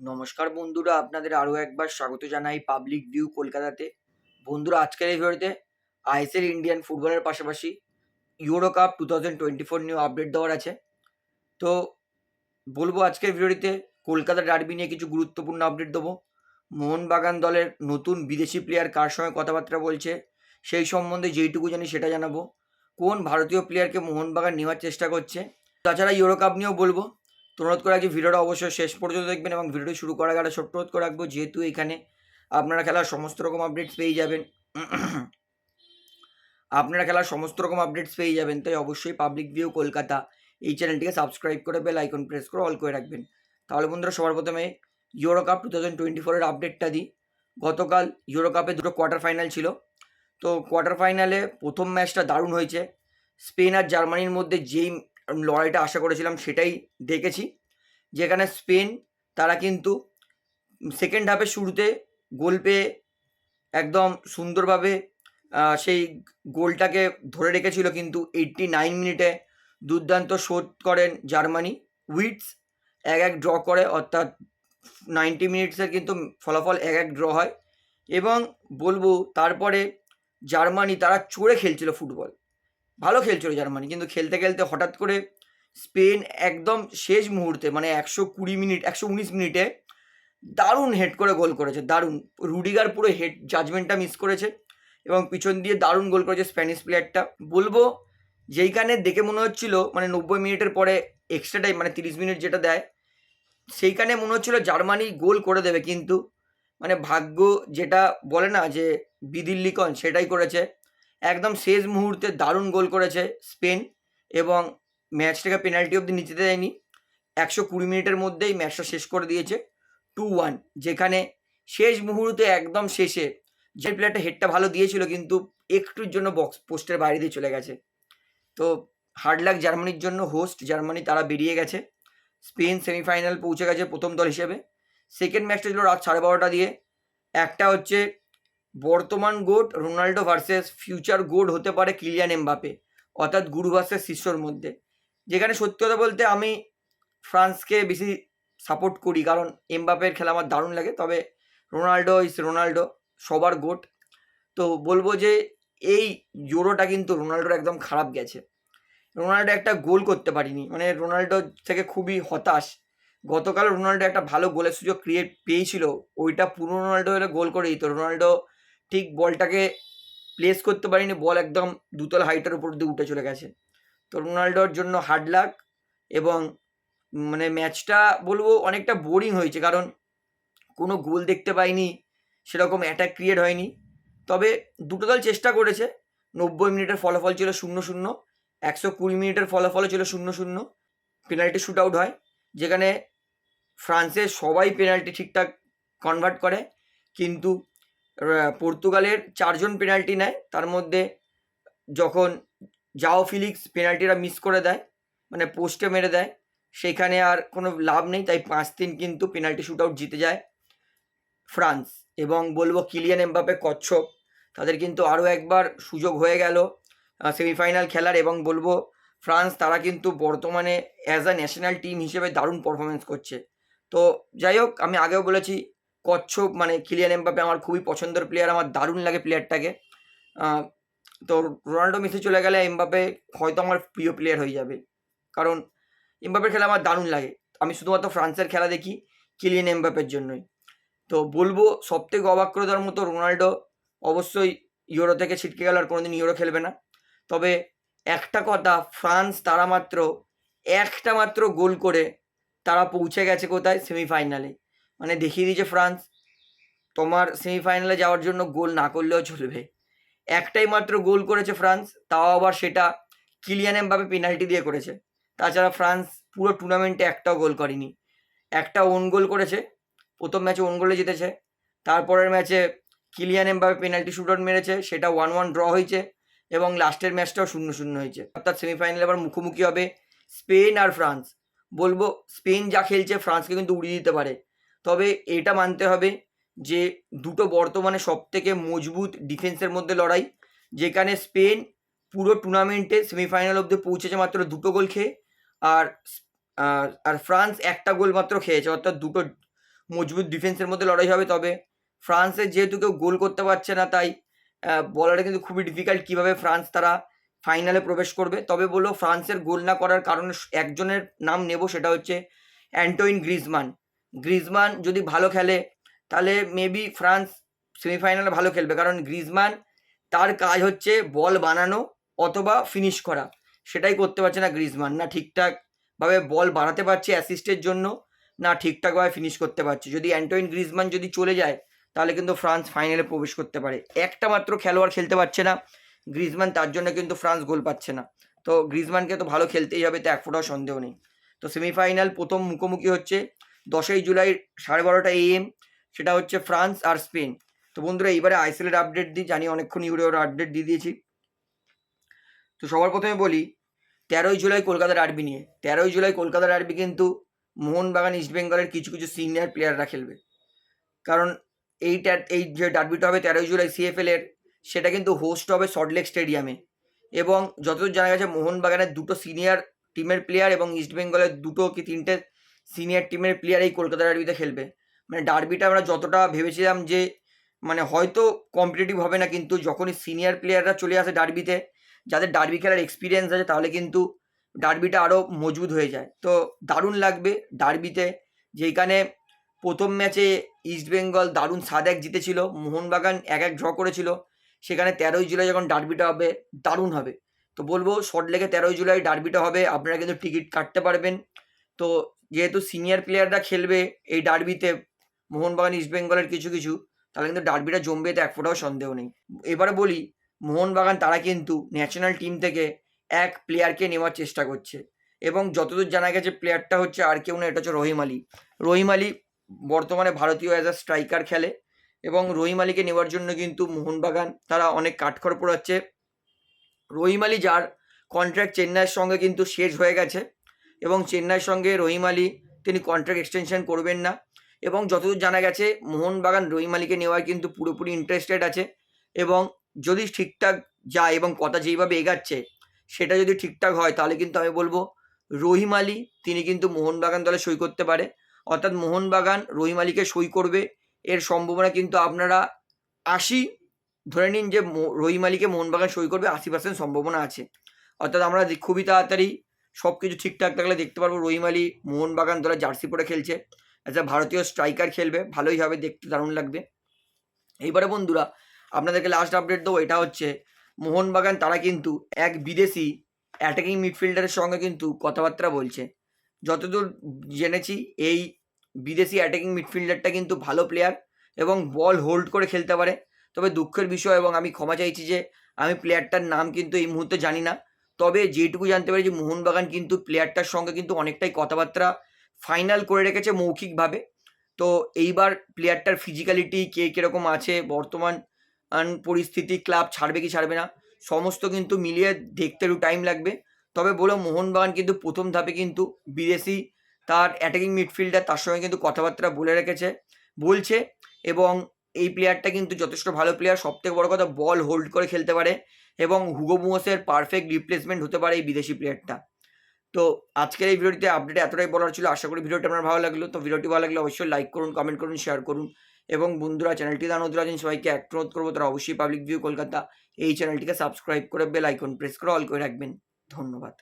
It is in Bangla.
নমস্কার বন্ধুরা, আপনাদের আরও একবার স্বাগত জানাই পাবলিক ভিউ কলকাতাতে। বন্ধুরা, আজকের এই ভিডিওতে আইএসএল ইন্ডিয়ান ফুটবলের পাশাপাশি Euro cup two thousand twenty four নিয়ে আপডেট দেওয়ার আছে। তো বলব আজকের ভিডিওটিতে কলকাতা ডার্বি নিয়ে কিছু গুরুত্বপূর্ণ আপডেট দেবো। মোহনবাগান দলের নতুন বিদেশি প্লেয়ার কার সঙ্গে কথাবার্তা বলছে, সেই সম্বন্ধে যেইটুকু জানি সেটা জানাব। কোন ভারতীয় প্লেয়ারকে মোহনবাগান নেওয়ার চেষ্টা করছে, তাছাড়া ইউরো কাপ নিয়েও বলব। তো অনুরোধ করে রাখছি ভিডিওটা অবশ্যই শেষ পর্যন্ত দেখবেন এবং ভিডিওটি শুরু করার আগে ছোট্ট অনুরোধ করে রাখব, যেহেতু এখানে আপনারা খেলার সমস্ত রকম আপডেটস পেয়ে যাবেন, আপনারা খেলার সমস্ত রকম আপডেটস পেয়ে যাবেন, তাই অবশ্যই পাবলিক ভিউ কলকাতা এই চ্যানেলটিকে সাবস্ক্রাইব করে বেল আইকন প্রেস করে অল করে রাখবেন। তাহলে বন্ধুরা, সবার প্রথমে Euro cup two thousand twenty ফোরের আপডেটটা দিই। গতকাল ইউরো কাপে দুটো কোয়ার্টার ফাইনাল ছিল। তো কোয়ার্টার ফাইনালে প্রথম ম্যাচটা দারুণ হয়েছে। স্পেন আর জার্মানির মধ্যে যেই লড়াইটা আশা করেছিলাম সেটাই দেখেছি। যেখানে স্পেন, তারা কিন্তু সেকেন্ড হাফের শুরুতে গোল পেয়ে একদম সুন্দরভাবে সেই গোলটাকে ধরে রেখেছিল কিন্তু এইট্টি নাইন মিনিটে দুর্দান্ত শোধ করেন জার্মানি। উইটস এক এক ড্র করে, অর্থাৎ নাইনটি মিনিটসের কিন্তু ফলাফল এক এক ড্র হয়। এবং বলব, তারপরে জার্মানি তারা চড়ে খেলছিল ফুটবল ভালো খেলছিল জার্মানি, কিন্তু খেলতে খেলতে হঠাৎ করে স্পেন একদম শেষ মুহূর্তে মানে একশো কুড়ি মিনিট, একশো উনিশ মিনিটে দারুণ হেড করে গোল করেছে, দারুণ। রুডিগার পুরো হেড জাজমেন্টটা মিস করেছে এবং পিছন দিয়ে দারুণ গোল করেছে স্প্যানিশ প্লেয়ারটা বলব, যেইখানে দেখে মনে হচ্ছিল মানে নব্বই মিনিটের পরে এক্সট্রা টাইম মানে তিরিশ মিনিট যেটা দেয়, সেইখানে মনে হচ্ছিল জার্মানি গোল করে দেবে, কিন্তু মানে ভাগ্য যেটা বলে না যে বিদিল্লিকন, সেটাই করেছে। একদম শেষ মুহূর্তে দারুণ গোল করেছে স্পেন এবং ম্যাচটাকে পেনাল্টি অবধি নিতে দেয়নি। একশো কুড়ি মিনিটের মধ্যেই ম্যাচটা শেষ করে দিয়েছে টু ওয়ান যেখানে শেষ মুহূর্তে একদম শেষে যে প্লেয়ারটা হেডটা ভালো দিয়েছিল কিন্তু একটুর জন্য বক্স পোস্টের বাইরে দিয়ে চলে গেছে। তো হার্ড লাক জার্মানির জন্য হোস্ট জার্মানি তারা বেরিয়ে গেছে। স্পেন সেমিফাইনাল পৌঁছে গেছে প্রথম দল হিসেবে। সেকেন্ড ম্যাচটা ছিল রাত সাড়ে বারোটা দিয়ে। একটা হচ্ছে বর্তমান goat Ronaldo versus future goat হতে পারে কিলিয়ান এমবাপে, অর্থাৎ গুরু ভার্সেস শিষ্যর মধ্যে। যেখানে সত্যি কথা বলতে আমি ফ্রান্সকে বেশি সাপোর্ট করি, কারণ এমবাপের খেলা আমার দারুণ লাগে। তবে রোনাল্ডো ইস রোনাল্ডো, সবার গোট তো বলব যে এই জোরোটা কিন্তু রোনাল্ডোর একদম খারাপ গেছে। রোনাল্ডো একটা গোল করতে পারিনি মানে রোনাল্ডো থেকে খুবই হতাশ। গতকাল রোনাল্ডো একটা ভালো গোলের সুযোগ ক্রিয়েট পেয়েছিল, ওইটা পুরো রোনাল্ডো হলে গোল করে দিত। রোনাল্ডো ঠিক বলটাকে প্লেস করতে পারিনি, বল একদম দুতল হাইটের উপর দিয়ে উঠে চলে গেছে। তো রোনাল্ডোর জন্য হার্ড লাক এবং মানে ম্যাচটা বলব অনেকটা বোরিং হয়েছে, কারণ কোনো গোল দেখতে পাইনি, সেরকম অ্যাটাক ক্রিয়েট হয়নি। তবে দুটো দল চেষ্টা করেছে, নব্বই মিনিটের ফলাফল ছিল শূন্য শূন্য, একশো কুড়ি মিনিটের ফলাফলও ছিল শূন্য শূন্য পেনাল্টি শ্যুট আউট হয়, যেখানে ফ্রান্সের সবাই পেনাল্টি ঠিকঠাক কনভার্ট করে, কিন্তু পর্তুগালের চারজন পেনাল্টি নেয়। তার মধ্যে যখন জাও ফিলিক্স পেনাল্টিটা মিস করে দেয় মানে পোস্টে মেরে দেয়, সেখানে আর কোনো লাভ নেই। তাই পাঁচ তিন কিন্তু পেনাল্টি শ্যুট আউট জিতে যায় ফ্রান্স। এবং বলব কিলিয়ান এমবাপে কচ্ছপ। তাদের কিন্তু আরও একবার সুযোগ হয়ে গেল সেমিফাইনাল খেলার। এবং বলব ফ্রান্স, তারা কিন্তু বর্তমানে অ্যাজ আ ন্যাশনাল টিম হিসেবে দারুণ পারফরমেন্স করছে। তো যাই হোক, আমি আগেও বলেছি কচ্ছপ মানে কিলিয়ান এমবাপে আমার খুবই পছন্দের প্লেয়ার আমার দারুণ লাগে প্লেয়ারটাকে তো রোনাল্ডো মেসি চলে গেলে এমবাপে হয়তো আমার প্রিয় প্লেয়ার হয়ে যাবে। কারণ এমবাপের খেলা আমার দারুণ লাগে। আমি শুধুমাত্র ফ্রান্সের খেলা দেখি কিলিয়ান এমবাপের জন্যই। তো বলব সব থেকে অবাক করে দেওয়ার মতো রোনাল্ডো অবশ্যই ইউরো থেকে ছিটকে গেল আর কোনোদিন ইউরো খেলবে না। তবে একটা কথা, ফ্রান্স তারা মাত্র একটা মাত্র গোল করে তারা পৌঁছে গেছে কোথায়? সেমিফাইনালে। মানে দেখিয়ে দিয়েছে ফ্রান্স। তোমার সেমিফাইনালে যাওয়ার জন্য গোল না করলেও চলবে। একটাই মাত্র গোল করেছে ফ্রান্স, তাও আবার সেটা কিলিয়ান এমবাপে পেনাল্টি দিয়ে করেছে। তাছাড়া ফ্রান্স পুরো টুর্নামেন্টে একটাও গোল করেনি। একটা ওন গোল করেছে, প্রথম ম্যাচে ওন গোলে জিতেছে। তারপরের ম্যাচে কিলিয়ান এমবাপে পেনাল্টি শুটআউট মেরেছে, সেটা ওয়ান ওয়ান ড্র হয়েছে এবং লাস্টের ম্যাচটাও শূন্য শূন্য হয়েছে। অর্থাৎ সেমিফাইনালে আবার মুখোমুখি হবে স্পেন আর ফ্রান্স। বলব স্পেন যা খেলছে, ফ্রান্সকে কিন্তু উড়িয়ে দিতে পারে। তবে এটা মানতে হবে যে দুটো বর্তমানে সব থেকে মজবুত ডিফেন্সের মধ্যে লড়াই, যেখানে স্পেন পুরো টুর্নামেন্টে সেমিফাইনাল অব্দি পৌঁছেছে মাত্র দুটো গোল খেয়ে আর আর ফ্রান্স একটা গোল মাত্র খেয়েছে, অর্থাৎ দুটো মজবুত ডিফেন্সের মধ্যে লড়াই হবে। তবে ফ্রান্সের যেহেতু কেউ গোল করতে পারছে না, তাই বলাটা কিন্তু খুবই ডিফিকাল্ট কীভাবে ফ্রান্স তারা ফাইনালে প্রবেশ করবে। তবে বলো ফ্রান্সের গোল না করার কারণে একজনের নাম নেব, সেটা হচ্ছে অ্যান্টোইন গ্রিজমান। গ্রিজমান যদি ভালো খেলে, তাহলে মেবি ফ্রান্স সেমিফাইনালে ভালো খেলবে। কারণ গ্রিজমান তার কাজ হচ্ছে বল বানানো অথবা ফিনিশ করা। সেটাই করতে পারছে না গ্রিজমান। না ঠিকঠাকভাবে বল বানাতে পারছে অ্যাসিস্টের জন্য, না ঠিকঠাকভাবে ফিনিশ করতে পারছে। যদি অ্যান্টোইন গ্রিজমান যদি চলে যায়, তাহলে কিন্তু ফ্রান্স ফাইনালে প্রবেশ করতে পারে। একটা মাত্র খেলোয়াড় খেলতে পারছে না, গ্রিজমান তার জন্য কিন্তু ফ্রান্স গোল পাচ্ছে না। তো গ্রিজমানকে তো ভালো খেলতেই হবে, তো এক ফোটাও সন্দেহ নেই। তো সেমিফাইনাল প্রথম মুখোমুখি হচ্ছে দশই জুলাই সাড়ে বারোটা এএম সেটা হচ্ছে ফ্রান্স আর স্পেন। তো বন্ধুরা এইবারে আইসিএলের আপডেট দিই, জানি অনেকক্ষণ ইউরোর আপডেট দিয়ে দিয়েছি। তো সবার প্রথমে বলি, তেরোই জুলাই কলকাতার আরবি নিয়ে। তেরোই জুলাই কলকাতার আরবি কিন্তু মোহনবাগান ইস্টবেঙ্গলের কিছু কিছু সিনিয়র প্লেয়াররা খেলবে। কারণ এইটা এই যে ডার্বিটা হবে তেরোই জুলাই সিএফএল এর, সেটা কিন্তু হোস্ট হবে সল্টলেক স্টেডিয়ামে এবং যতদূর জানা গেছে, মোহনবাগানের দুটো সিনিয়র টিমের প্লেয়ার এবং ইস্টবেঙ্গলের দুটো কি তিনটে সিনিয়র টিমের প্লেয়ার এই কলকাতা ডার্বিতে খেলবে। মানে ডার্বিটা আমরা যতটা ভেবেছিলাম যে মানে হয়তো কম্পিটিটিভ হবে না, কিন্তু যখনই সিনিয়র প্লেয়াররা চলে আসে ডার্বিতে যাদের ডার্বি খেলার এক্সপিরিয়েন্স আছে, তাহলে কিন্তু ডার্বিটা আরও মজবুত হয়ে যায়। তো দারুণ লাগবে ডার্বিতে যেখানে প্রথম ম্যাচে ইস্টবেঙ্গল দারুণ সাত এক জিতেছিল, মোহনবাগান এক এক ড্র করেছিল, সেখানে তেরোই জুলাই যখন ডার্বিটা হবে, দারুণ হবে। তো বলব শর্ট লেগে তেরোই জুলাই ডার্বিটা হবে, আপনারা কিন্তু টিকিট কাটতে পারবেন। তো যেহেতু সিনিয়র প্লেয়াররা খেলবে এই ডার্বিতে মোহনবাগান ইস্টবেঙ্গলের কিছু কিছু, তাহলে কিন্তু ডার্বিটা জমবে এতে এক ফোটাও সন্দেহ নেই। এবারে বলি, মোহনবাগান তারা কিন্তু ন্যাশনাল টিম থেকে এক প্লেয়ারকে নেওয়ার চেষ্টা করছে। এবং যতদূর জানা গেছে প্লেয়ারটা হচ্ছে আর কেউ না, এটা হচ্ছে রহিম আলী। রহিম আলী বর্তমানে ভারতীয় অ্যাজ আ স্ট্রাইকার খেলে এবং রহিম আলীকে নেওয়ার জন্য কিন্তু মোহনবাগান তারা অনেক কাঠখড় পোড়াচ্ছে। রহিম আলী যার কন্ট্রাক্ট চেন্নাইয়ের সঙ্গে কিন্তু শেষ হয়ে গেছে। এবং চেন্নাইয়ের সঙ্গে রহিম আলী, তিনি কন্ট্রাক্ট এক্সটেনশন করবেন না। এবং যতদূর জানা গেছে, মোহনবাগান রহিম আলীকে নেওয়ার কিন্তু পুরোপুরি ইন্টারেস্টেড আছে। এবং যদি ঠিকঠাক যায় এবং কথা যেইভাবে এগাচ্ছে, সেটা যদি ঠিকঠাক হয়, তাহলে কিন্তু আমি বলব রহিম আলী, তিনি কিন্তু মোহনবাগান দলে সই করতে পারে। অর্থাৎ মোহনবাগান রহিম আলীকে সই করবে, এর সম্ভাবনা কিন্তু আপনারা আশি, ধরে নিন যে রহিম আলীকে মোহনবাগান সই করবে আশি পার্সেন্ট সম্ভাবনা আছে। অর্থাৎ আমরা খুবই তাড়াতাড়ি সব কিছু ঠিকঠাক থাকলে দেখতে পারব রহিম আলী, মোহনবাগান দলে জার্সি পরে খেলছে। অ্যাজ আ ভারতীয় স্ট্রাইকার খেলবে, ভালোই হবে, দেখতে দারুণ লাগবে। এইবারে বন্ধুরা, আপনাদেরকে লাস্ট আপডেট দেবো, এটা হচ্ছে মোহনবাগান তারা কিন্তু এক বিদেশি অ্যাটাকিং মিডফিল্ডারের সঙ্গে কিন্তু কথাবার্তা বলছে। যতদূর জেনেছি, এই বিদেশি অ্যাটাকিং মিডফিল্ডারটা কিন্তু ভালো প্লেয়ার এবং বল হোল্ড করে খেলতে পারে। তবে দুঃখের বিষয় এবং আমি ক্ষমা চাইছি যে, আমি প্লেয়ারটার নাম কিন্তু এই মুহূর্তে জানি না। তবে যেটুকু জানতে পারি যে মোহনবাগান কিন্তু প্লেয়ারটার সঙ্গে কিন্তু অনেকটাই কথাবার্তা ফাইনাল করে রেখেছে মৌখিকভাবে। তো এইবার প্লেয়ারটার ফিজিক্যালিটি কে কীরকম আছে, বর্তমান পরিস্থিতি ক্লাব ছাড়বে কি ছাড়বে না, সমস্ত কিন্তু মিলিয়ে দেখতে একটু টাইম লাগবে। তবে বলো, মোহনবাগান কিন্তু প্রথম ধাপে কিন্তু বিদেশি তার অ্যাটাকিং মিডফিল্ডার তার সঙ্গে কিন্তু কথাবার্তা বলে রেখেছে, বলছে এবং এই প্লেয়ারটা কিন্তু যথেষ্ট ভালো প্লেয়ার সবথেকে বড় কথা বল হোল্ড করে খেলতে পারে। এবং হুগো বুমোসের পারফেক্ট রিপ্লেসমেন্ট হতে পারে এই বিদেশি প্লেয়ারটা তো আজকের এই ভিডিওটিতে আপডেট এতটাই বলার ছিল। আশা করি ভিডিওটি আপনার ভালো লাগল। তো ভিডিওটি ভালো লাগলে অবশ্যই লাইক করুন কমেন্ট করুন শেয়ার করুন। এবং বন্ধুরা চ্যানেলটি দান আছেন, সবাইকে এক অনুরোধ করব, তারা অবশ্যই পাবলিক ভিউ কলকাতা এই চ্যানেলটিকে সাবস্ক্রাইব করে বেল আইকন প্রেস করে অল করে রাখবেন। ধন্যবাদ।